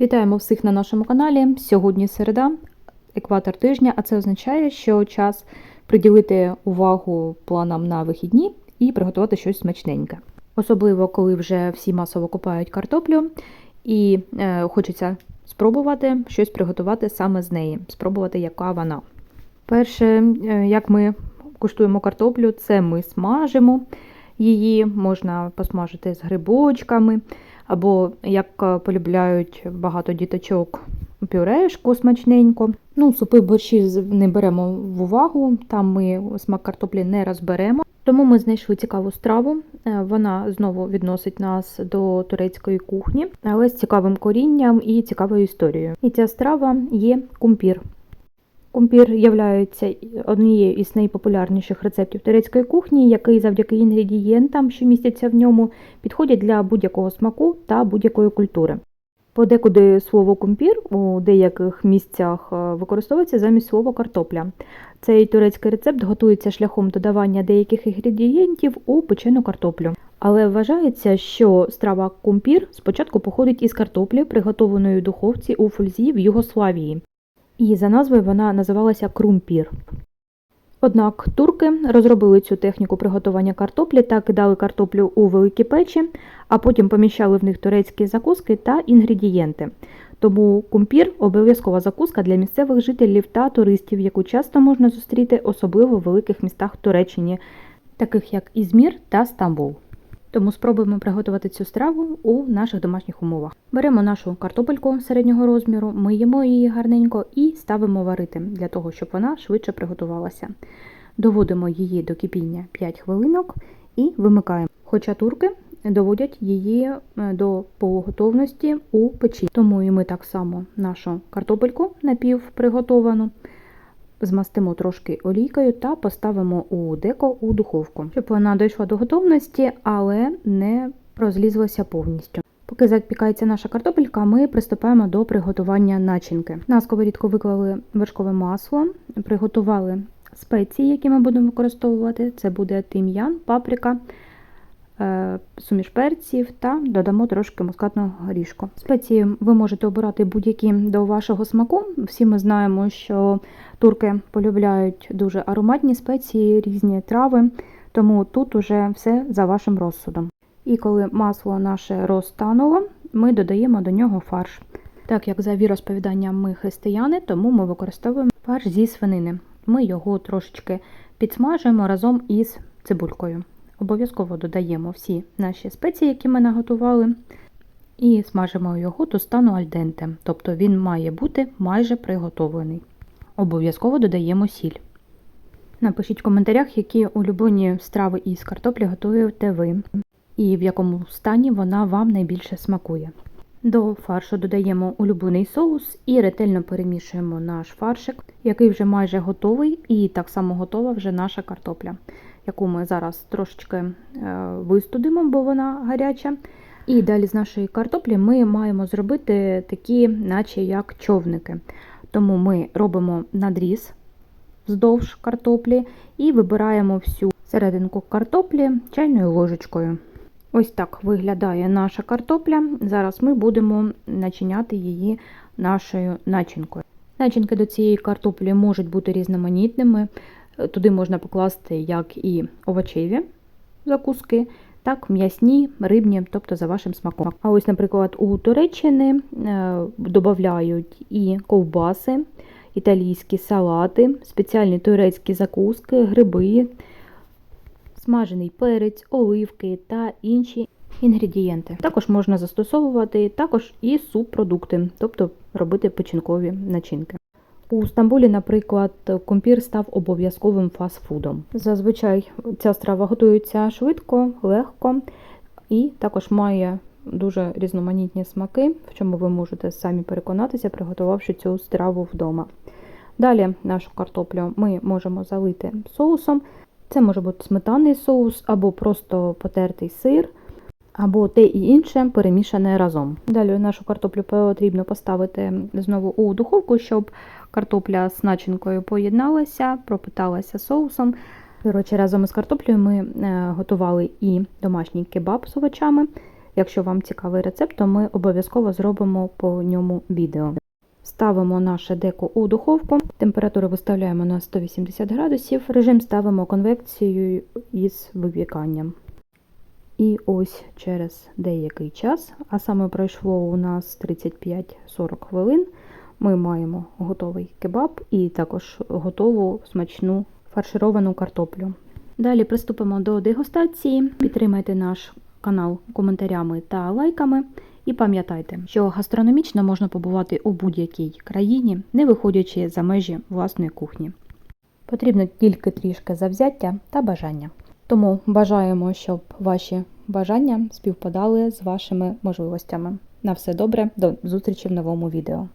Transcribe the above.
Вітаємо всіх на нашому каналі. Сьогодні середа, екватор тижня, а це означає, що час приділити увагу планам на вихідні і приготувати щось смачненьке. Особливо, коли вже всі масово купають картоплю і е, хочеться спробувати щось приготувати саме з неї, спробувати, яка вона. Перше, е, як ми куштуємо картоплю, це ми смажимо її, можна посмажити з грибочками. Або, як е, полюбляють багато діточок, пюрешку смачненько. Ну, супи борщі не беремо в увагу, там ми смак картоплі не розберемо. Тому ми знайшли цікаву страву. Е, Вона знову відносить нас до турецької кухні, але з цікавим корінням і цікавою історією. І ця страва є кумпір. Кумпір є однією із найпопулярніших рецептів турецької кухні, який завдяки інгредієнтам, що містяться в ньому, підходять для будь-якого смаку та будь-якої культури. Подекуди слово кумпір у деяких місцях е, використовується замість слова картопля. Цей турецький рецепт готується шляхом додавання деяких інгредієнтів у печену картоплю. Але вважається, що страва кумпір спочатку походить із картоплі, приготованої у духовці у фользі в Югославії. І за назвою вона називалася крумпір. Однак турки розробили цю техніку приготування картоплі та кидали картоплю у великі печі, а потім поміщали в них турецькі закуски та інгредієнти. Тому кумпір обов'язкова закуска для місцевих жителів та туристів, яку часто можна зустріти особливо в великих містах Туреччини, таких як Ізмір та Стамбул. Тому спробуємо приготувати цю страву у наших домашніх умовах. Беремо нашу картопельку середнього розміру, миємо її гарненько і ставимо варити для того, щоб вона швидше приготувалася. Доводимо її до кипіння 5 хвилинок і вимикаємо. Хоча турки доводять її е, до полуготовності у печі. Тому і ми так само нашу картопельку напівприготовану змастимо трошки олійкою та поставимо у деко у духовку, щоб вона дійшла до готовності, але не розлізлася повністю. Поки запікається наша картопелька, ми приступаємо до приготування начинки. На сковорідку виклали вершкове масло, приготували спеції, які ми будемо використовувати. Це буде тим'ян, паприка, суміш перців та додамо трошки мускатного горішку. Спеції ви можете обирати будь-які до вашого смаку. Всі ми знаємо, що турки полюбляють дуже ароматні спеції, різні трави, тому тут уже все за вашим розсудом. І коли масло наше розтануло, ми додаємо до нього фарш. Так як за віросповіданням ми християни, тому ми використовуємо фарш зі свинини. Ми його трошечки підсмажуємо разом із цибулькою. Обов'язково додаємо всі наші спеції, які ми наготували, і смажимо його до стану альденте, тобто він має бути майже приготовлений. Обов'язково додаємо сіль. Напишіть в коментарях, які улюблені страви із картоплі готуєте ви, і в якому стані вона вам найбільше смакує. До фаршу додаємо улюблений соус і ретельно перемішуємо наш фаршик, який вже майже готовий, і так само готова вже наша картопля, яку ми зараз трошечки е, вистудимо, бо вона гаряча. І далі з нашої картоплі ми маємо зробити такі, наче як човники. Тому ми робимо надріз вздовж картоплі і вибираємо всю серединку картоплі чайною ложечкою. Ось так виглядає наша картопля. Зараз ми будемо начиняти її нашою начинкою. Начинки до цієї картоплі можуть бути різноманітними. Туди можна покласти як і овочеві закуски, так м'ясні, рибні, тобто за вашим смаком. А ось, наприклад, у Туреччини е, додають і ковбаси, італійські салати, спеціальні турецькі закуски, гриби, смажений перець, оливки та інші інгредієнти. Також можна застосовувати також і субпродукти, тобто робити печінкові начинки. У Стамбулі, наприклад, кумпір став обов'язковим фастфудом. Зазвичай ця страва готується швидко, легко і також має дуже різноманітні смаки, в чому ви можете самі переконатися, приготувавши цю страву вдома. Далі нашу картоплю ми можемо залити соусом. Це може бути сметанний соус або просто потертий сир, або те і інше перемішане разом. Далі нашу картоплю потрібно поставити знову у духовку, щоб картопля з начинкою поєдналася, пропиталася соусом. Коротше, разом із картоплею ми е, готували і домашній кебаб з овочами, Якщо вам цікавий рецепт, то ми обов'язково зробимо по ньому відео. Ставимо наше деко у духовку, температуру виставляємо на 180 градусів, режим ставимо конвекцією із випіканням. І ось через деякий час, а саме пройшло у нас 35-40 хвилин, ми маємо готовий кебаб і також готову смачну фаршировану картоплю. Далі приступимо до дегустації. Підтримайте наш канал коментарями та лайками. І пам'ятайте, що гастрономічно можна побувати у будь-якій країні, не виходячи за межі власної кухні. Потрібно тільки трішки завзяття та бажання. Тому бажаємо, щоб ваші бажання співпадали з вашими можливостями. На все добре, до зустрічі в новому відео.